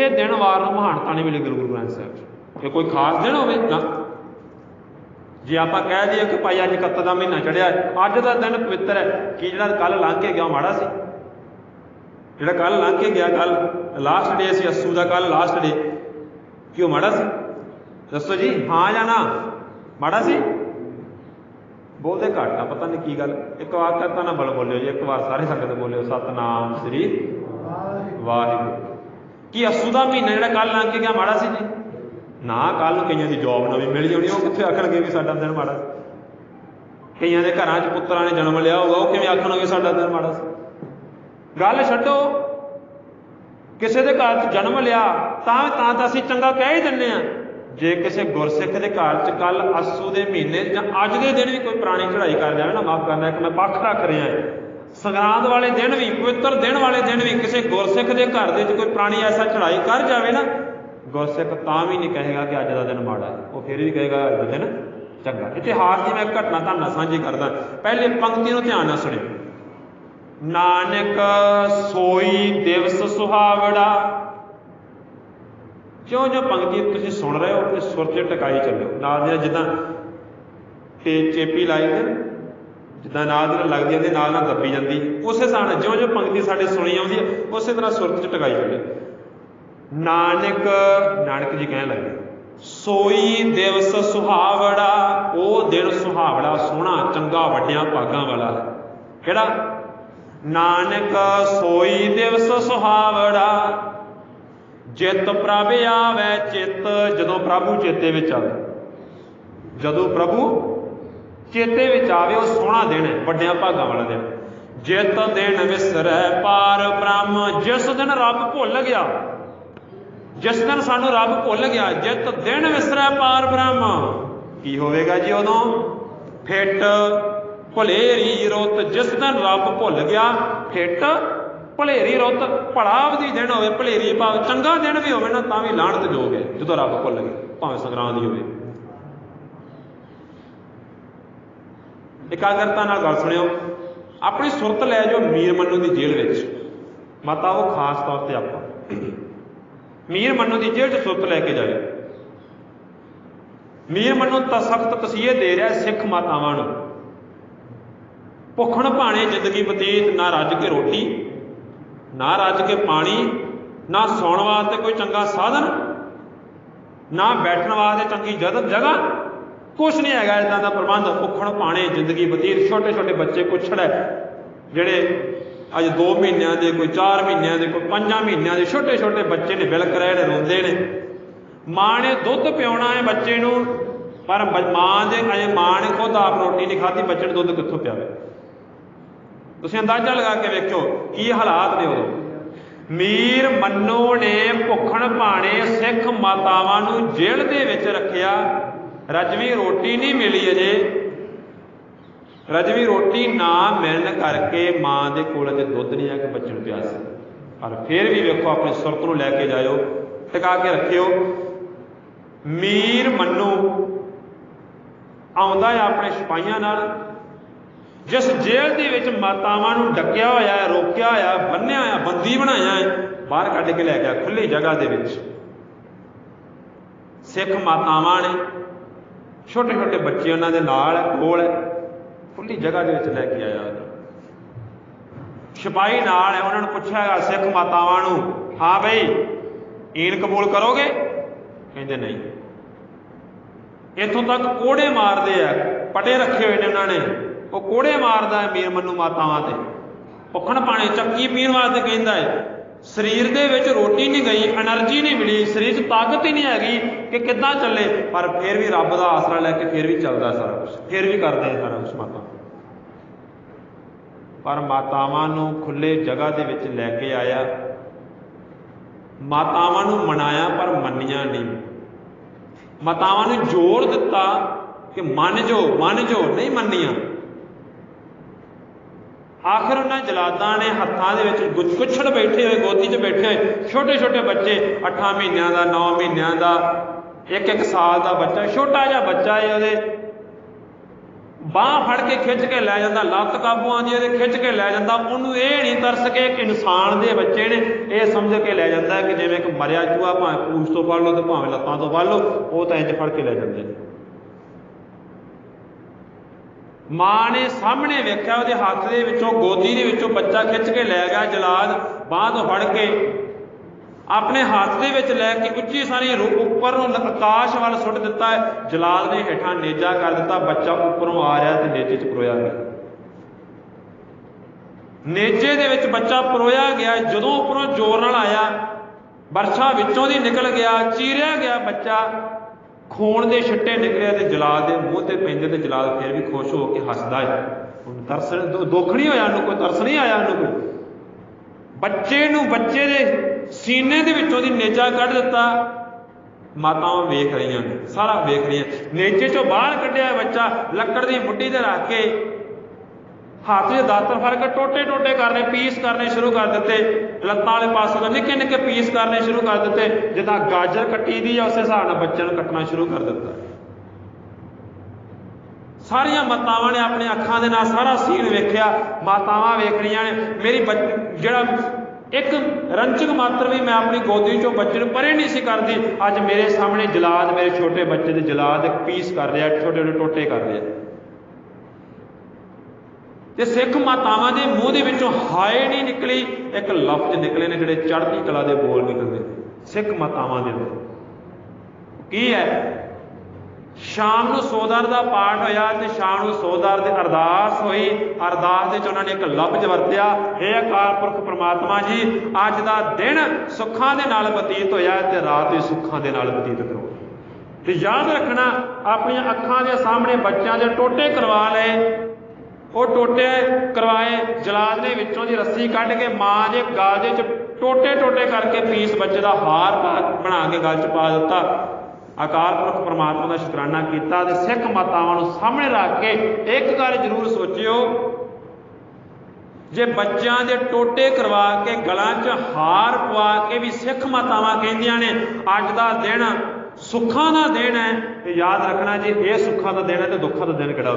ਉਸੇ ਦਿਨ ਵਾਰ ਨੂੰ ਮਹਾਨਤਾ ਨਹੀਂ ਮਿਲੀ ਗੁਰੂ ਗ੍ਰੰਥ ਸਾਹਿਬ 'ਚ ਇਹ ਕੋਈ ਖਾਸ ਦਿਨ ਹੋਵੇ? ਨਾ। ਜੇ ਆਪਾਂ ਕਹਿ ਦਈਏ ਕਿ ਭਾਈ ਅੱਜ ਕੱਤ ਦਾ ਮਹੀਨਾ ਚੜਿਆ ਅੱਜ ਦਾ ਦਿਨ ਪਵਿੱਤਰ ਹੈ, ਕਿ ਜਿਹੜਾ ਕੱਲ ਲੰਘ ਕੇ ਗਿਆ ਮਾੜਾ ਸੀ? ਜਿਹੜਾ ਕੱਲ ਲੰਘ ਕੇ ਗਿਆ ਕੱਲ ਲਾਸਟ ਡੇ ਸੀ, ਅਸੂ ਦਾ ਕੱਲ ਲਾਸਟ ਡੇ ਕਿਉਂ ਮਾੜਾ ਸੀ? ਦੱਸੋ ਜੀ, ਹਾਂ ਜਾਂ ਨਾ? ਮਾੜਾ ਸੀ? ਬੋਲਦੇ ਘੱਟ ਆ, ਪਤਾ ਨਹੀਂ ਕੀ ਗੱਲ। ਇੱਕ ਵਾਰ ਕਰਤਾ ਨਾ ਬਲ ਬੋਲਿਓ ਜੀ, ਇੱਕ ਵਾਰ ਸਾਰੇ ਸੰਗਤ ਬੋਲਿਓ, ਸਤਨਾਮ ਸ੍ਰੀ ਵਾਹਿਗੁਰੂ। ਕੀ ਅਸੂ ਦਾ ਮਹੀਨਾ ਜਿਹੜਾ ਕੱਲ ਲੰਘ ਕੇ ਗਿਆ ਮਾੜਾ ਸੀ ਜੀ? ਨਾ ਕੱਲ ਨੂੰ ਕਈਆਂ ਦੀ ਜੌਬ ਨਵੀਂ ਮਿਲ ਜਾਣੀ, ਉਹ ਕਿੱਥੇ ਆਖਣਗੇ ਵੀ ਸਾਡਾ ਦਿਨ ਮਾੜਾ ਸੀ? ਕਈਆਂ ਦੇ ਘਰਾਂ 'ਚ ਪੁੱਤਰਾਂ ਨੇ ਜਨਮ ਲਿਆ ਹੋਊਗਾ, ਉਹ ਕਿਵੇਂ ਆਖਣਗੇ ਸਾਡਾ ਦਿਨ ਮਾੜਾ ਸੀ? ਗੱਲ ਛੱਡੋ, ਕਿਸੇ ਦੇ ਘਰ 'ਚ ਜਨਮ ਲਿਆ, ਤਾਂ ਤਾਂ ਤਾਂ ਅਸੀਂ ਚੰਗਾ ਕਹਿ ਹੀ ਦਿੰਨੇ ਆ ਜੇ ਕਿਸੇ ਗੁਰਸਿੱਖ ਦੇ ਘਰ 'ਚ ਕੱਲ ਅਸੂ ਦੇ ਮਹੀਨੇ ਜਾਂ ਅੱਜ ਦੇ ਦਿਨ ਵੀ ਕੋਈ ਪੁਰਾਣੀ ਚੜ੍ਹਾਈ ਕਰ ਜਾਵੇ ਨਾ, ਮਾਫ ਕਰਨਾ, ਇੱਕ ਮੈਂ ਪੱਖ ਰੱਖ ਰਿਹਾ ਸੰਗਰਾਂਦ ਵਾਲੇ ਦਿਨ ਵੀ, ਪਵਿੱਤਰ ਦਿਨ ਵਾਲੇ ਦਿਨ ਵੀ ਕਿਸੇ ਗੁਰਸਿੱਖ ਦੇ ਘਰ ਦੇ ਵਿੱਚ ਕੋਈ ਪੁਰਾਣੀ ਐਸਾ ਚੜਾਈ ਕਰ ਜਾਵੇ ਨਾ, ਗੁਰਸਿੱਖ ਤਾਂ ਵੀ ਨਹੀਂ ਕਹੇਗਾ ਕਿ ਅੱਜ ਦਾ ਦਿਨ ਮਾੜਾ ਹੈ। ਉਹ ਫਿਰ ਵੀ ਕਹੇਗਾ, ਅੱਜ ਦਾ ਦਿਨ ਚੰਗਾ ਇਤਿਹਾਸ ਦੀ ਮੈਂ ਘਟਨਾ ਤੁਹਾਨੂੰ ਨਾਲ ਸਾਂਝੀ ਕਰਦਾ। ਪਹਿਲੇ ਪੰਕਤੀ ਨੂੰ ਧਿਆਨ ਨਾਲ ਸੁਣਿਓ। ਨਾਨਕ ਸੋਈ ਦਿਵਸ ਸੁਹਾਵੜਾ ਜਿਉਂ ਜੋ ਪੰਕਤੀ ਤੁਸੀਂ ਸੁਣ ਰਹੇ ਹੋ ਆਪਣੇ ਸੁਰ 'ਚ ਟਿਕਾਈ ਚੱਲਿਓ। ਨਾਲ ਦੇ ਜਿੱਦਾਂ ਤੇ ਚੇਪੀ ਲਾਈ ਤੇ ਜਿੱਦਾਂ ਨਾਲ ਦੇ ਲੱਗਦੀ ਜਾਂਦੀ ਨਾਲ ਨਾਲ ਦੱਬੀ ਜਾਂਦੀ। ਉਸੇ ਹਿਸਾਬ ਨਾਲ ਜਿਉਂ ਜਿਉਂ ਪੰਕਤੀ ਸਾਡੇ ਸੁਣੀ ਆਉਂਦੀ ਹੈ ਉਸੇ ਤਰ੍ਹਾਂ ਸੁਰ 'ਚ ਟਿਕਾਈ ਚੱਲਿਓ ਨਾਨਕ ਨਾਨਕ ਜੀ ਕਹਿਣ ਲੱਗੇ, ਸੋਈ ਦਿਵਸ ਸੁਹਾਵੜਾ, ਉਹ ਦਿਨ ਸੁਹਾਵੜਾ, ਸੋਹਣਾ, ਚੰਗਾ, ਵੱਡਿਆਂ ਭਾਗਾਂ ਵਾਲਾ। ਹੈ ਕਿਹੜਾ? ਨਾਨਕ, ਸੋਈ ਦਿਵਸ ਸੁਹਾਵੜਾ, ਜਿਤ ਪ੍ਰਭ ਆਵੇ ਚਿਤ, ਜਦੋਂ ਪ੍ਰਭੂ ਚੇਤੇ ਵਿੱਚ ਆਵੇ। ਜਦੋਂ ਪ੍ਰਭੂ ਚੇਤੇ ਵਿੱਚ ਆਵੇ, ਉਹ ਸੋਹਣਾ ਦਿਨ ਹੈ, ਵੱਡਿਆਂ ਭਾਗਾਂ ਵਾਲਾ ਦਿਨ। ਜਿਤ ਦਿਨ ਵਿਸਰੈ ਪਾਰ ਬ੍ਰਹਮ, ਜਿਸ ਦਿਨ ਰੱਬ ਭੁੱਲ ਗਿਆ, ਜਿਸ ਦਿਨ ਸਾਨੂੰ ਰੱਬ ਭੁੱਲ ਗਿਆ, ਜਿਤ ਦਿਨ ਵਿਸਰੈ ਪਾਰ ਬ੍ਰਹਮ। ਕੀ ਹੋਵੇਗਾ ਜੀ ਉਦੋਂ? ਫਿੱਟ ਭਲੇਰੀ ਰੁੱਤ, ਜਿਸ ਦਿਨ ਰੱਬ ਭੁੱਲ ਗਿਆ, ਫਿੱਟ ਭਲੇਰੀ ਰੁੱਤ ਭੜਾਵਦੀ ਦਿਨ ਹੋਵੇ, ਭਲੇਰੀ ਭਾਵ, ਚੰਗਾ ਦਿਨ ਵੀ ਹੋਵੇ ਨਾ, ਤਾਂ ਵੀ ਲਾਹਣਤ ਜੋਗ ਹੈ, ਜਦੋਂ ਰੱਬ ਭੁੱਲ ਗਿਆ, ਭਾਵੇਂ ਸੰਗਰਾਂਦ ਦੀ ਹੋਵੇ। ਇਕਾਗਰਤਾ ਨਾਲ ਗੱਲ ਸੁਣਿਓ, ਆਪਣੀ ਸੁਰਤ ਲੈ ਜਾਓ ਮੀਰ ਮੰਨੂ ਦੀ ਜੇਲ੍ਹ ਵਿੱਚ। ਮਾਤਾ, ਉਹ ਖਾਸ ਤੌਰ ਤੇ ਆਪਾਂ। ਮੀਰ ਮੰਨੂ ਦੀ ਜੇਲ੍ਹ 'ਚ ਸੁਰਤ ਲੈ ਕੇ ਜਾਇਓ। ਮੀਰ ਮੰਨੂ ਤਾਂ ਸਖਤ ਤਸੀਹੇ ਦੇ ਰਿਹਾ ਸਿੱਖ ਮਾਤਾਵਾਂ ਨੂੰ। ਭੁੱਖਣ ਭਾਣੇ ਜ਼ਿੰਦਗੀ ਬਤੀਤ, ਨਾ ਰੱਜ ਕੇ ਰੋਟੀ, ਨਾ ਰੱਜ ਕੇ ਪਾਣੀ, ਨਾ ਸੌਣ ਵਾਸਤੇ ਕੋਈ ਚੰਗਾ ਸਾਧਨ, ਨਾ ਬੈਠਣ ਵਾਸਤੇ ਚੰਗੀ ਜਗ੍ਹਾ ਕੁਛ ਨਹੀਂ ਹੈਗਾ ਇਦਾਂ ਦਾ ਪ੍ਰਬੰਧ। ਭੁੱਖਣ ਪਾਣੇ ਜ਼ਿੰਦਗੀ ਬਤੀਤ, ਛੋਟੇ ਛੋਟੇ ਬੱਚੇ ਕੁਛੜ ਹੈ ਜਿਹੜੇ ਅੱਜ 2 ਮਹੀਨਿਆਂ ਦੇ, ਕੋਈ 4 ਮਹੀਨਿਆਂ ਦੇ, ਕੋਈ 5 ਮਹੀਨਿਆਂ ਦੇ ਛੋਟੇ ਛੋਟੇ ਬੱਚੇ ਨੇ, ਬਿਲਕ ਰਹੇ ਨੇ ਰੋਂਦੇ ਨੇ। ਮਾਂ ਨੇ ਦੁੱਧ ਪਿਉਣਾ ਹੈ ਬੱਚੇ ਨੂੰ, ਪਰ ਮਾਂ ਦੇ ਅਜੇ ਮਾਂ ਨੇ ਖੁਦ ਆਪ ਰੋਟੀ ਨਹੀਂ ਖਾਧੀ, ਬੱਚੇ ਨੂੰ ਦੁੱਧ ਕਿੱਥੋਂ ਪਿਆਵੇ? ਤੁਸੀਂ ਅੰਦਾਜ਼ਾ ਲਗਾ ਕੇ ਵੇਖੋ ਕੀ ਹਾਲਾਤ ਨੇ ਉਦੋਂ? ਮੀਰ ਮੰਨੋ ਨੇ ਭੁੱਖਣ ਭਾਣੇ ਸਿੱਖ ਮਾਤਾਵਾਂ ਨੂੰ ਜੇਲ੍ਹ ਦੇ ਵਿੱਚ ਰੱਖਿਆ। ਰਜਵੀ ਰੋਟੀ ਨਹੀਂ ਮਿਲੀ ਅਜੇ। ਰਜਵੀ ਰੋਟੀ ਨਾ ਮਿਲਣ ਕਰਕੇ ਮਾਂ ਦੇ ਕੋਲ ਅਜੇ ਦੁੱਧ ਨਹੀਂ ਆ ਕਿ ਬੱਚੇ ਨੂੰ ਪਿਆਸ ਪਰ ਫਿਰ ਵੀ ਵੇਖੋ, ਆਪਣੀ ਸੁਰਤ ਨੂੰ ਲੈ ਕੇ ਜਾਇਓ, ਟਿਕਾ ਕੇ ਰੱਖਿਓ। ਮੀਰ ਮੰਨੂ ਆਉਂਦਾ ਹੈ ਆਪਣੇ ਸਿਪਾਹੀਆਂ ਨਾਲ। ਜਿਸ ਜੇਲ੍ਹ ਦੇ ਵਿੱਚ ਮਾਤਾਵਾਂ ਨੂੰ ਡੱਕਿਆ ਹੋਇਆ ਹੈ, ਰੋਕਿਆ ਹੋਇਆ ਬੰਨਿਆ ਹੋਇਆ ਬੰਦੀ ਬਣਾਇਆ ਹੈ, ਬਾਹਰ ਕੱਢ ਕੇ ਲੈ ਗਿਆ ਖੁੱਲੀ ਜਗ੍ਹਾ ਦੇ ਵਿੱਚ। ਸਿੱਖ ਮਾਤਾਵਾਂ ਨੇ ਛੋਟੇ ਛੋਟੇ ਬੱਚੇ ਉਹਨਾਂ ਦੇ ਨਾਲ ਹੈ, ਕੋਲ ਹੈ, ਖੁੱਲੀ ਜਗ੍ਹਾ ਦੇ ਵਿੱਚ ਲੈ ਕੇ ਆਇਆ ਸਿਪਾਹੀ ਨਾਲ ਹੈ, ਉਹਨਾਂ ਨੂੰ ਪੁੱਛਿਆ ਸਿੱਖ ਮਾਤਾਵਾਂ ਨੂੰ, ਹਾਂ ਬਈ, ਈਨ ਕਬੂਲ ਕਰੋਗੇ? ਕਹਿੰਦੇ, ਨਹੀਂ। ਇੱਥੋਂ ਤੱਕ ਕੋੜੇ ਮਾਰਦੇ ਆ, ਪਟੇ ਰੱਖੇ ਹੋਏ ਨੇ ਉਹਨਾਂ ਨੇ। ਉਹ ਕੋੜੇ ਮਾਰਦਾ ਹੈ ਮੀਰ ਮੰਨੂ ਮਾਤਾਵਾਂ ਤੇ। ਭੁੱਖਣ ਪਾਣੇ ਚੱਕੀ ਪੀਣ ਵਾਸਤੇ ਕਹਿੰਦਾ ਹੈ। ਸਰੀਰ ਦੇ ਵਿੱਚ ਰੋਟੀ ਨਹੀਂ ਗਈ એનર્ਜੀ ਨਹੀਂ ਮਿਲੀ, ਸਰੀਰ 'ਚ ਤਾਕਤ ਹੀ ਨਹੀਂ ਹੈਗੀ ਕਿ ਕਿੱਦਾਂ ਚੱਲੇ। ਪਰ ਫਿਰ ਵੀ ਰੱਬ ਦਾ ਆਸਰਾ ਲੈ ਕੇ ਫਿਰ ਵੀ ਚੱਲਦਾ ਸਾਰਾ ਕੁਝ ਫਿਰ ਵੀ ਕਰਦੇ ਸਾਰਾ ਕੁਝ ਮਾਤਾ। ਪਰ ਮਾਤਾਵਾਂ ਨੂੰ ਖੁੱਲੇ ਜਗ੍ਹਾ ਦੇ ਵਿੱਚ ਲੈ ਕੇ ਆਇਆ। ਮਾਤਾਵਾਂ ਨੂੰ ਮਨਾਇਆ ਪਰ ਮੰਨੀਆਂ ਨਹੀਂ। ਮਾਤਾਵਾਂ ਨੂੰ ਜ਼ੋਰ ਦਿੱਤਾ ਕਿ ਮੰਨ ਜੋ ਮੰਨ ਜੋ ਨਹੀਂ ਮੰਨੀਆਂ। ਆਖਿਰ ਉਹਨਾਂ ਜਲਾਦਾਂ ਨੇ ਹੱਥਾਂ ਦੇ ਵਿੱਚ ਗੁੱਛੜ ਬੈਠੇ ਹੋਏ, ਗੋਦੀ 'ਚ ਬੈਠੇ ਹੋਏ ਛੋਟੇ ਛੋਟੇ ਬੱਚੇ 8 ਮਹੀਨਿਆਂ ਦਾ 9 ਮਹੀਨਿਆਂ ਦਾ ਇੱਕ ਇੱਕ ਸਾਲ ਦਾ ਬੱਚਾ, ਛੋਟਾ ਜਿਹਾ ਬੱਚਾ ਹੈ ਉਹਦੇ। ਬਾਹ ਫੜ ਕੇ ਖਿੱਚ ਕੇ ਲੈ ਜਾਂਦਾ, ਲੱਤ ਕਾਬੂ ਆਉਂਦੀ ਉਹਦੇ ਖਿੱਚ ਕੇ ਲੈ ਜਾਂਦਾ, ਉਹਨੂੰ ਇਹ ਨਹੀਂ ਤਰਸ ਕੇ ਇੱਕ ਇਨਸਾਨ ਦੇ ਬੱਚੇ ਨੇ ਇਹ ਸਮਝ ਕੇ ਲੈ ਜਾਂਦਾ ਕਿ ਜਿਵੇਂ ਇੱਕ ਮਰਿਆ ਚੂਹਾ, ਭਾਵੇਂ ਪੂਛ ਤੋਂ ਫੜ ਲਓ ਤੇ ਭਾਵੇਂ ਲੱਤਾਂ ਤੋਂ ਫੜ ਲਓ, ਉਹ ਤਾਂ ਇੰਜ ਫੜ ਕੇ ਲੈ ਜਾਂਦੇ ਨੇ। ਮਾਂ ਨੇ ਸਾਹਮਣੇ ਵੇਖਿਆ, ਉਹਦੇ ਹੱਥ ਦੇ ਵਿੱਚੋਂ, ਗੋਦੀ ਦੇ ਵਿੱਚੋਂ ਬੱਚਾ ਖਿੱਚ ਕੇ ਲੈ ਗਿਆ ਜਲਾਦ, ਬਾਹ ਤੋਂ ਫੜ ਕੇ। ਆਪਣੇ ਹੱਥ ਦੇ ਵਿੱਚ ਲੈ ਕੇ ਉੱਚੀ ਸਾਰੀ ਉੱਪਰ ਨੂੰ ਆਕਾਸ਼ ਵੱਲ ਸੁੱਟ ਦਿੱਤਾ। ਹੈ ਜਲਾਲ ਨੇ ਹੇਠਾਂ ਨੇਜਾ ਕਰ ਦਿੱਤਾ, ਬੱਚਾ ਉੱਪਰੋਂ ਆ ਰਿਹਾ ਤੇ ਨੇਜੇ 'ਚ ਪਰੋਇਆ ਗਿਆ। ਨੇਜੇ ਦੇ ਵਿੱਚ ਬੱਚਾ ਪਰੋਇਆ ਗਿਆ, ਜਦੋਂ ਉੱਪਰੋਂ ਜ਼ੋਰ ਨਾਲ ਆਇਆ, ਵਰਸ਼ਾ ਵਿੱਚੋਂ ਦੀ ਨਿਕਲ ਗਿਆ, ਚੀਰਿਆ ਗਿਆ ਬੱਚਾ। ਖੂਨ ਦੇ ਛਿੱਟੇ ਨਿਕਲਿਆ ਤੇ ਜਲਾਦ ਦੇ ਮੂੰਹ ਤੇ ਪੈਂਦੇ ਤੇ ਜਲਾਦ ਫਿਰ ਵੀ ਖੁਸ਼ ਹੋ ਕੇ ਹੱਸਦਾ ਹੈ ਉਹਨੂੰ ਤਰਸ ਦੁੱਖ ਨਹੀਂ ਹੋਇਆ ਉਹਨੂੰ ਕੋਈ, ਤਰਸ ਨਹੀਂ ਆਇਆ ਉਹਨੂੰ ਕੋਈ? ਬੱਚੇ ਨੂੰ ਬੱਚੇ ਦੇ ਸੀਨੇ ਦੇ ਵਿੱਚੋਂ ਦੀ ਨੇਜਾ ਕੱਢ ਦਿੱਤਾ। ਮਾਤਾਵਾਂ ਵੇਖ ਰਹੀਆਂ ਨੇ, ਸਾਰਾ ਵੇਖ ਰਹੀਆਂ। ਨੇਜੇ ਚੋਂ ਬਾਹਰ ਕੱਢਿਆ ਬੱਚਾ, ਲੱਕੜ ਦੀ ਮੁੱਢੀ ਤੇ ਰੱਖ ਕੇ ਹੱਥ 'ਚ ਦਾਤਰ ਫੜ ਕੇ ਟੋਟੇ ਟੋਟੇ ਕਰਨੇ, ਪੀਸ ਕਰਨੇ ਸ਼ੁਰੂ ਕਰ ਦਿੱਤੇ। ਲੱਤਾਂ ਵਾਲੇ ਪਾਸੇ ਤੋਂ ਨਿੱਕੇ ਨਿੱਕੇ ਪੀਸ ਕਰਨੇ ਸ਼ੁਰੂ ਕਰ ਦਿੱਤੇ। ਜਿੱਦਾਂ ਗਾਜਰ ਕੱਟੀ ਦੀ ਆ, ਉਸੇ ਹਿਸਾਬ ਨਾਲ ਬੱਚੇ ਨੂੰ ਕੱਟਣਾ ਸ਼ੁਰੂ ਕਰ ਦਿੱਤਾ। ਸਾਰੀਆਂ ਮਾਤਾਵਾਂ ਨੇ ਆਪਣੇ ਅੱਖਾਂ ਦੇ ਨਾਲ ਸਾਰਾ ਸੀਨ ਵੇਖਿਆ। ਮਾਤਾਵਾਂ ਵੇਖ ਰਹੀਆਂ ਨੇ। ਮੇਰੀ ਜਿਹੜਾ ਇੱਕ ਰੰਚਕ ਮਾਤਰ ਵੀ ਮੈਂ ਆਪਣੀ ਗੋਦੀ ਚੋਂ ਬੱਚੇ ਨੂੰ ਪਰੇ ਨਹੀਂ ਸੀ ਕਰਦੀ। ਅੱਜ ਮੇਰੇ ਸਾਹਮਣੇ ਜਲਾਦ, ਮੇਰੇ ਛੋਟੇ ਬੱਚੇ ਦੇ ਜਲਾਦ ਪੀਸ ਕਰ ਰਿਹਾ ਛੋਟੇ ਛੋਟੇ ਟੋਟੇ ਕਰ ਰਿਹਾ। ਤੇ ਸਿੱਖ ਮਾਤਾਵਾਂ ਦੇ ਮੂੰਹ ਦੇ ਵਿੱਚੋਂ ਹਾਏ ਨਹੀਂ ਨਿਕਲੀ, ਇੱਕ ਲਫ਼ਜ਼ ਨਿਕਲੇ ਨੇ ਜਿਹੜੇ ਚੜ੍ਹਦੀ ਕਲਾ ਦੇ ਬੋਲ ਨਿਕਲਦੇ ਸਿੱਖ ਮਾਤਾਵਾਂ ਦੇ ਕੀ ਹੈ? ਸ਼ਾਮ ਨੂੰ ਸੋਦਰ ਦਾ ਪਾਠ ਹੋਇਆ ਤੇ ਸ਼ਾਮ ਨੂੰ ਸੋਦਰ ਦੀ ਅਰਦਾਸ ਹੋਈ, ਅਰਦਾਸ ਦੇ ਚ ਉਹਨਾਂ ਨੇ ਇੱਕ ਲਫ਼ਜ਼ ਵਰਤਿਆ हे ਅਕਾਲ ਪੁਰਖ ਪ੍ਰਮਾਤਮਾ ਜੀ, ਅੱਜ ਦਾ ਦਿਨ ਸੁੱਖਾਂ ਦੇ ਨਾਲ ਬਤੀਤ ਹੋਇਆ ਤੇ ਰਾਤ ਵੀ ਸੁੱਖਾਂ ਦੇ ਨਾਲ ਬਤੀਤ ਕਰੋ। ਤੇ ਯਾਦ ਰੱਖਣਾ, ਆਪਣੀਆਂ ਅੱਖਾਂ ਦੇ ਸਾਹਮਣੇ ਬੱਚਿਆਂ ਦੇ ਟੋਟੇ ਕਰਵਾ ਲਏ ਉਹ ਟੋਟੇ ਕਰਵਾਏ ਜਲਾਦ ਦੇ ਵਿੱਚੋਂ ਜੀ ਰੱਸੀ ਕੱਢ ਕੇ ਮਾਂ ਦੇ ਗਾਲ ਦੇ ਚ ਟੋਟੇ ਟੋਟੇ ਕਰਕੇ ਪੀਸ ਬੱਚੇ ਦਾ ਹਾਰ ਬਣਾ ਕੇ ਗਲ ਚ ਪਾ ਦਿੱਤਾ। ਅਕਾਲ ਪੁਰਖ ਪਰਮਾਤਮਾ ਦਾ ਸ਼ੁਕਰਾਨਾ ਕੀਤਾ ਤੇ ਸਿੱਖ ਮਾਤਾਵਾਂ ਨੂੰ ਸਾਹਮਣੇ ਰੱਖ ਕੇ ਇੱਕ ਗੱਲ ਜ਼ਰੂਰ ਸੋਚਿਓ, ਜੇ ਬੱਚਿਆਂ ਦੇ ਟੋਟੇ ਕਰਵਾ ਕੇ ਗਲਾਂ 'ਚ ਹਾਰ ਪਵਾ ਕੇ ਵੀ ਸਿੱਖ ਮਾਤਾਵਾਂ ਕਹਿੰਦੀਆਂ ਨੇ, ਅੱਜ ਦਾ ਦਿਨ ਸੁੱਖਾਂ ਦਾ ਦਿਨ ਹੈ ਤੇ ਯਾਦ ਰੱਖਣਾ ਜੀ ਇਹ ਸੁੱਖਾਂ ਦਾ ਦਿਨ ਹੈ ਤੇ ਦੁੱਖਾਂ ਦਾ ਦਿਨ ਕਿਹੜਾ